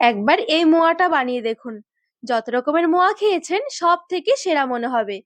একবার এই মোয়াটা বানিয়ে দেখুন। যত রকমের মোয়া খেয়েছেন, সব থেকে সেরা মনে হবে।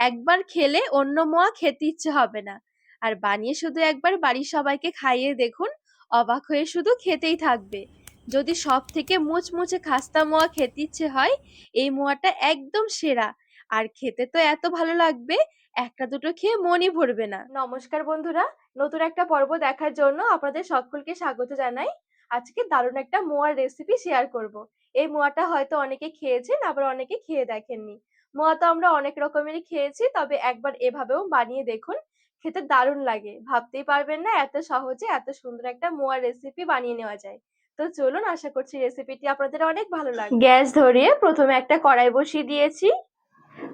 একবার খেলে অন্য মোয়া খেতে ইচ্ছে হবে না। আর বানিয়ে শুধু একবার বাড়ির সবাইকে খাইয়ে দেখুন, অবাক হয়ে শুধু খেতেই থাকবে। যদি সব থেকে মুচমুচে খাস্তা মোয়া খেতে ইচ্ছে হয়, এই মোয়াটা একদম সেরা। আর খেতে তো এত ভালো লাগবে, একটা দুটো খেয়ে মনই ভরবে না। নমস্কার বন্ধুরা, নতুন একটা পর্ব দেখার জন্য আপনাদের সকলকে স্বাগত জানাই। আজকে দারুণ একটা মোয়ার রেসিপি শেয়ার করব। এই মোয়াটা হয়তো অনেকে খেয়েছেন আবার অনেকে খেয়ে দেখেননি। মোয়া তো আমরা অনেক রকমেরই খেয়েছি তবে একবার এভাবেও বানিয়ে দেখুন খেতে দারুণ লাগে। ভাবতেই পারবেন না এত সহজে এত সুন্দর একটা মোয়ার রেসিপি বানিয়ে নেওয়া যায়। তো চলুন আশা করছি রেসিপিটি আপনাদের অনেক ভালো লাগবে। গ্যাস ধরিয়ে প্রথমে একটা কড়াই বসিয়ে দিয়েছি।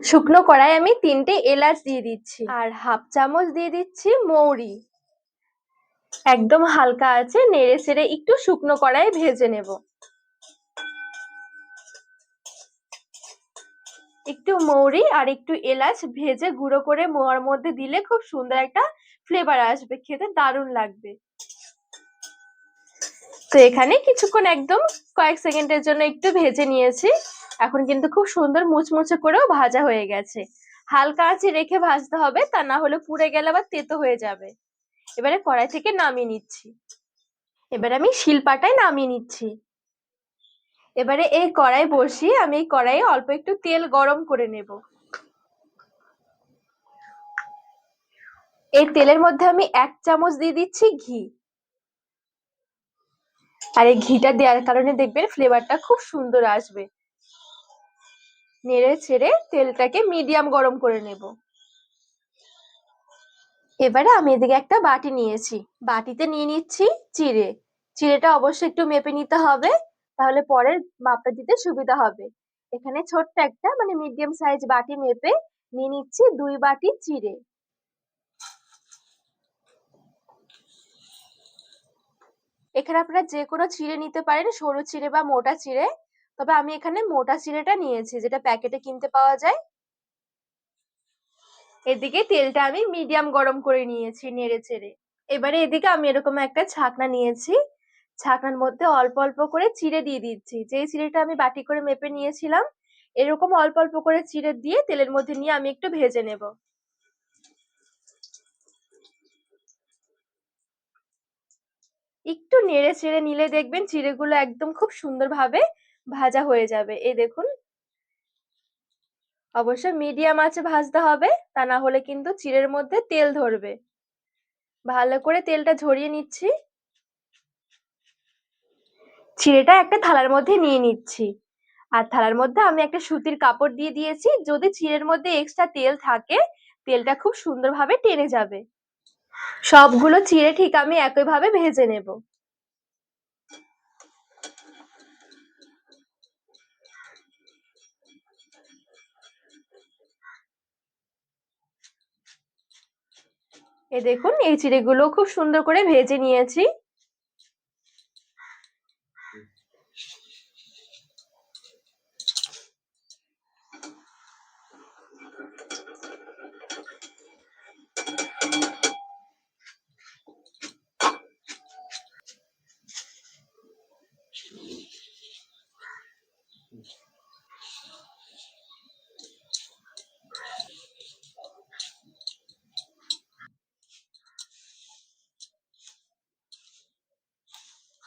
শুকনো কড়াই আমি তিনটে এলাচ দিয়ে দিচ্ছি। আর হাফ চামচ দিয়ে দিচ্ছি মৌরি। একদম হালকা আছে, নেড়ে চেড়ে একটু শুকনো কড়াই ভেজে নেব। একটু মৌরি আর একটু এলাচ ভেজে গুঁড়ো করে মোয়ার মধ্যে দিলে খুব সুন্দর একটা ফ্লেভার আসবে, খেতে দারুণ লাগবে। তো এখানে কিছুক্ষণ একদম কয়েক সেকেন্ডের জন্য একটু ভেজে নিয়েছি, এখন কিন্তু খুব সুন্দর মুচমুচে করেও ভাজা হয়ে গেছে। হালকা আঁচে রেখে ভাজতে হবে, তা না হলে পুড়ে গেলে আবার তেতো হয়ে যাবে। এবারে কড়াই থেকে নামিয়ে নিচ্ছি। এবারে আমি শিলপাটায় নামিয়ে নিচ্ছি। এবারে এই কড়াই বসিয়ে আমি এই কড়াইয়ে অল্প একটু তেল গরম করে নেব। এই তেলের মধ্যে আমি এক চামচ দিয়ে দিচ্ছি ঘি। আর এই ঘিটা দেওয়ার কারণে দেখবেন ফ্লেভারটা খুব সুন্দর আসবে। নেড়ে ছেড়ে তেলটাকে মিডিয়াম গরম করে নেব। এবারে আমি এদিকে একটা বাটি নিয়েছি। বাটিতে নিয়ে নিচ্ছি চিড়ে। চিড়েটা অবশ্যই একটু মেপে নিতে হবে, তাহলে পরের মাপটা দিতে সুবিধা হবে। এখানে ছোট্ট একটা মানে মিডিয়াম সাইজ বাটি মেপে নিয়ে নিচ্ছি দুই বাটি চিড়ে। এখানে আপনারা যে কোনো চিড়ে নিতে পারেন, সরু চিড়ে বা মোটা চিড়ে। তবে আমি এখানে মোটা চিড়েটা নিয়েছি, যেটা প্যাকেটে কিনতে পাওয়া যায়। এদিকে তেলটা আমি মিডিয়াম গরম করে নিয়েছি নেড়ে চেড়ে। এবারে এদিকে আমি এরকম একটা ছাকনা নিয়েছি। ছাকনার মধ্যে অল্প অল্প করে চিড়ে দিয়ে দিচ্ছি। যে চিড়েটা আমি বাটি করে মেপে নিয়েছিলাম, এরকম অল্প অল্প করে চিড়ে দিয়ে তেলের মধ্যে নিয়ে আমি একটু ভেজে নেব। একটু নেড়ে চেড়ে নিলে দেখবেন চিড়েগুলো একদম খুব সুন্দরভাবে ভাজা হয়ে যাবে। এই দেখুন অবশ্যই মিডিয়াম আঁচে ভাজতে হবে, তা না হলে কিন্তু চিড়ের মধ্যে তেল ধরবে। ভালো করে তেলটা ঝরিয়ে নিচ্ছি। চিড়েটা একটা থালার মধ্যে নিয়ে নিচ্ছি। আর থালার মধ্যে আমি একটা সুতির কাপড় দিয়ে দিয়েছি। যদি চিড়ের মধ্যে এক্সট্রা তেল থাকে, তেলটা খুব সুন্দরভাবে টেনে যাবে। সবগুলো চিড়ে ঠিক আমি একইভাবে ভেজে নেব। এ দেখুন এই চিড়েগুলো খুব সুন্দর করে ভেজে নিয়েছি।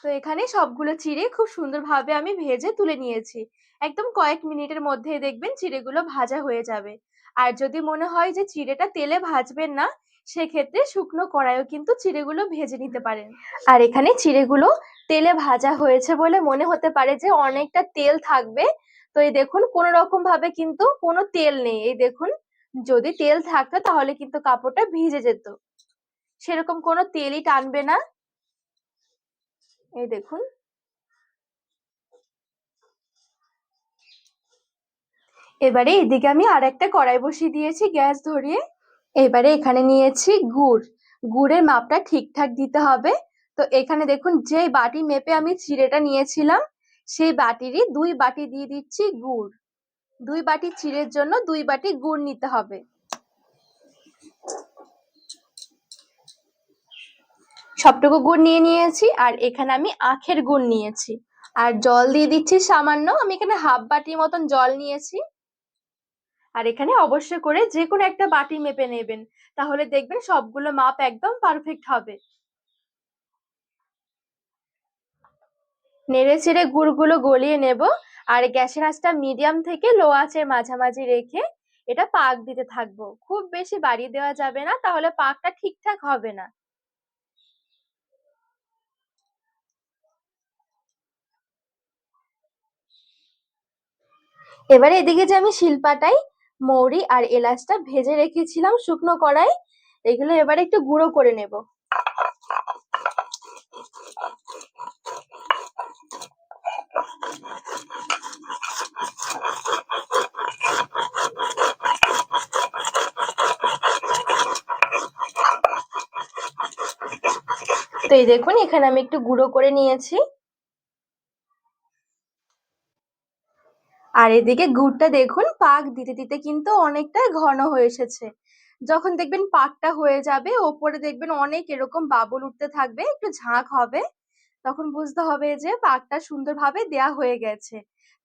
তো এখানে সবগুলো চিড়ে খুব সুন্দরভাবে আমি ভেজে তুলে নিয়েছি। একদম কয়েক মিনিটের মধ্যে দেখবেন চিড়েগুলো ভাজা হয়ে যাবে। আর যদি মনে হয় যে চিড়েটা তেলে ভাজবেন না, সেক্ষেত্রে শুকনো কড়াইও কিন্তু চিড়েগুলো ভেজে নিতে পারেন। আর এখানে চিড়েগুলো তেলে ভাজা হয়েছে বলে মনে হতে পারে যে অনেকটা তেল থাকবে। তো এই দেখুন, কোনো রকম ভাবে কিন্তু কোনো তেল নেই। এই দেখুন, যদি তেল থাকতো তাহলে কিন্তু কাপড়টা ভিজে যেত। সেরকম কোনো তেলই টানবে না। এই দেখুন। এবারে এদিকে আমি আর একটা কড়াই বসিয়ে দিয়েছি গ্যাস ধরিয়ে। এবারে এখানে নিয়েছি গুড়। গুড়ের মাপটা ঠিকঠাক দিতে হবে। তো এখানে দেখুন, যে বাটি মেপে আমি চিড়েটা নিয়েছিলাম, সেই বাটিরই দুই বাটি দিয়ে দিচ্ছি গুড়। দুই বাটি চিড়ের জন্য দুই বাটি গুড় নিতে হবে। সবটুকু গুড় নিয়ে নিয়েছি আর এখানে আমি আখের গুড় নিয়েছি। আর জল দিয়ে দিচ্ছি সামান্য, আমি এখানে হাফ বাটির মতন জল নিয়েছি। আর এখানে অবশ্যই করে যে কোনো একটা বাটি মেপে নেবেন, তাহলে দেখবেন সবগুলো মাপ একদম পারফেক্ট হবে। নেড়ে চেড়ে গুড়গুলো গলিয়ে নেব, আর গ্যাসের আঁচটা মিডিয়াম থেকে লো আঁচের মাঝামাঝি রেখে এটা পাক দিতে থাকব। খুব বেশি বাড়িয়ে দেওয়া যাবে না, তাহলে পাকটা ঠিকঠাক হবে না। এবারে এদিকে যে আমি শিল্পাটাই, মৌরি আর এলাচটা ভেজে রেখেছিলাম শুকনো কড়াই, এগুলো এবারে একটু গুঁড়ো করে নেব। তো এই দেখুন, এখানে আমি একটু গুঁড়ো করে নিয়েছি। আর এদিকে গুড়টা দেখুন, পাক দিতে দিতে কিন্তু অনেকটা ঘন হয়ে এসেছে। যখন দেখবেন পাকটা হয়ে যাবে, ওপরে দেখবেন অনেক এরকম বাবুল উঠতে থাকবে, একটু ঝাঁক হবে। তখন বুঝতে হবে যে পাকটা সুন্দরভাবে দেয়া হয়ে গেছে।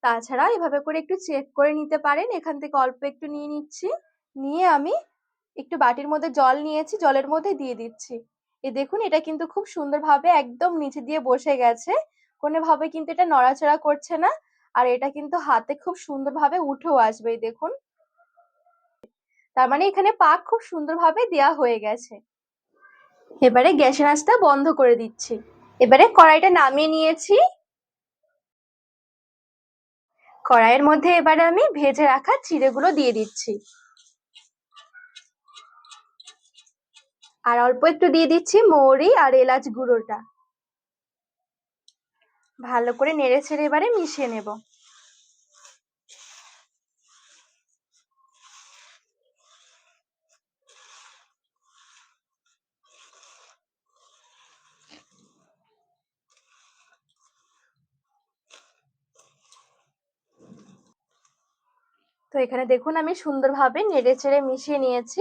তাছাড়া এভাবে করে একটু চেক করে নিতে পারেন। এখান থেকে অল্প একটু নিয়ে নিচ্ছি। নিয়ে আমি একটু বাটির মধ্যে জল নিয়েছি, জলের মধ্যে দিয়ে দিচ্ছি। এ দেখুন, এটা কিন্তু খুব সুন্দরভাবে একদম নিচে দিয়ে বসে গেছে। কোনোভাবে কিন্তু এটা নড়াচড়া করছে না। আর এটা কিন্তু হাতে খুব সুন্দরভাবে উঠেও আসবে দেখুন। তার মানে এখানে পাক খুব সুন্দরভাবে দেয়া হয়ে গেছে। এবারে গ্যাসের আঁচটা বন্ধ করে দিচ্ছি। এবারে কড়াইটা নামিয়ে নিয়েছি। কড়াইয়ের মধ্যে এবারে আমি ভেজে রাখা চিড়েগুলো দিয়ে দিচ্ছি। আর অল্প একটু দিয়ে দিচ্ছি মৌরি আর এলাচ গুঁড়োটা। ভালো করে নেড়ে ছেড়ে এবারে মিশিয়ে নেব। তো এখানে দেখুন, আমি সুন্দরভাবে নেড়ে চেড়ে মিশিয়ে নিয়েছি।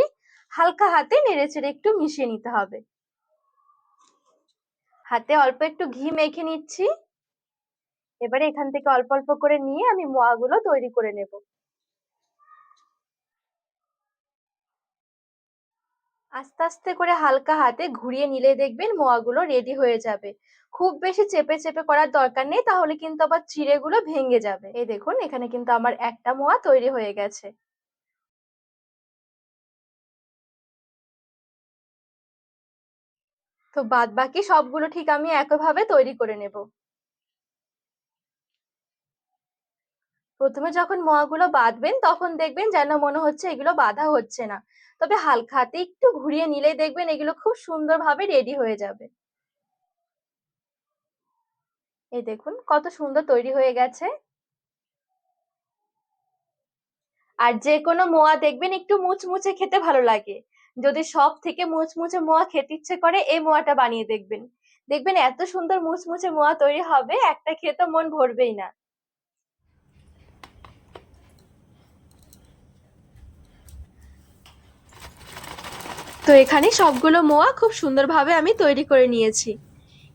হালকা হাতে নেড়ে চেড়ে একটু মিশিয়ে নিতে হবে। হাতে অল্প একটু ঘি মেখে নিচ্ছি। এবারে এখান থেকে অল্প অল্প করে নিয়ে আমি মোয়াগুলো তৈরি করে নেব। আস্তে আস্তে করে হালকা হাতে ঘুরিয়ে নিলে দেখবেন মোয়াগুলো রেডি হয়ে যাবে। খুব বেশি চেপে চেপে করার দরকার নেই, তাহলে কিন্তু আবার চিড়েগুলো ভেঙে যাবে। এই দেখুন, এখানে কিন্তু আমার একটা মোয়া তৈরি হয়ে গেছে। তো বাদ বাকি সবগুলো ঠিক আমি একইভাবে তৈরি করে নেব। প্রথমে যখন মোয়াগুলো বাঁধবেন, তখন দেখবেন যেন মনে হচ্ছে এগুলো বাঁধা হচ্ছে না। তবে হালকা একটু ঘুরিয়ে নিলেই দেখবেন এগুলো খুব সুন্দরভাবে রেডি হয়ে যাবে। এই দেখুন, কত সুন্দর তৈরি হয়ে গেছে। আর যে কোনো মোয়া দেখবেন একটু মুচমুচে খেতে ভালো লাগে। যদি সব থেকে মুচমুচে মোয়া খেতে ইচ্ছে করে, এই মোয়াটা বানিয়ে দেখবেন। দেখবেন এত সুন্দর মুচমুচে মোয়া তৈরি হবে, একটা খেতে মন ভরবেই না। তো এখানে সবগুলো মোয়া খুব সুন্দরভাবে আমি তৈরি করে নিয়েছি।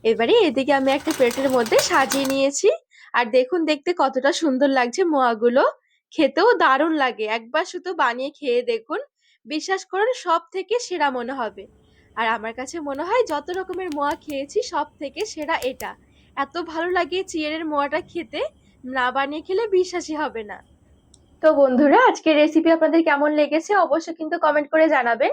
এবারে এদিকে আমি একটা প্লেটের মধ্যে সাজিয়ে নিয়েছি। আর দেখুন, দেখতে কতটা সুন্দর লাগছে মোয়াগুলো। খেতেও দারুণ লাগে। একবার শুধু বানিয়ে খেয়ে দেখুন, বিশ্বাস করুন সব থেকে সেরা মনে হবে। আর আমার কাছে মনে হয়, যত রকমের মোয়া খেয়েছি সব থেকে সেরা এটা। এত ভালো লাগে চিয়ারের মোয়াটা খেতে। না বানিয়ে খেলে বিশ্বাসই হবে না। তো বন্ধুরা, আজকের রেসিপি আপনাদের কেমন লেগেছে, অবশ্যই কিন্তু কমেন্ট করে জানাবেন।